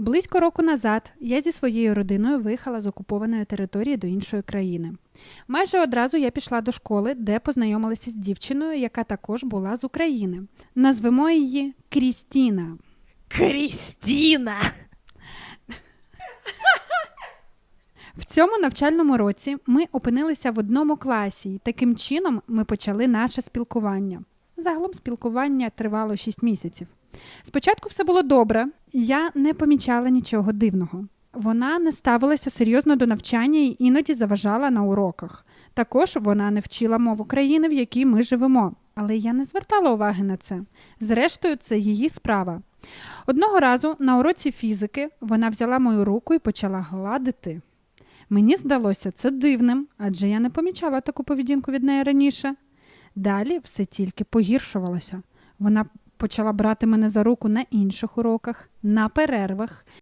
Близько року назад я зі своєю родиною виїхала з окупованої території до іншої країни. Майже одразу я пішла до школи, де познайомилася з дівчиною, яка також була з України. Назвемо її Крістіна. Крістіна! В цьому навчальному році ми опинилися в одному класі, і таким чином ми почали наше спілкування. Загалом спілкування тривало 6 місяців. Спочатку все було добре, я не помічала нічого дивного. Вона не ставилася серйозно до навчання і іноді заважала на уроках. Також вона не вчила мову країни, в якій ми живемо. Але я не звертала уваги на це. Зрештою, це її справа. Одного разу на уроці фізики вона взяла мою руку і почала гладити. Мені здалося це дивним, адже я не помічала таку поведінку від неї раніше. Далі все тільки погіршувалося. Вона почала брати мене за руку на інших уроках, на перервах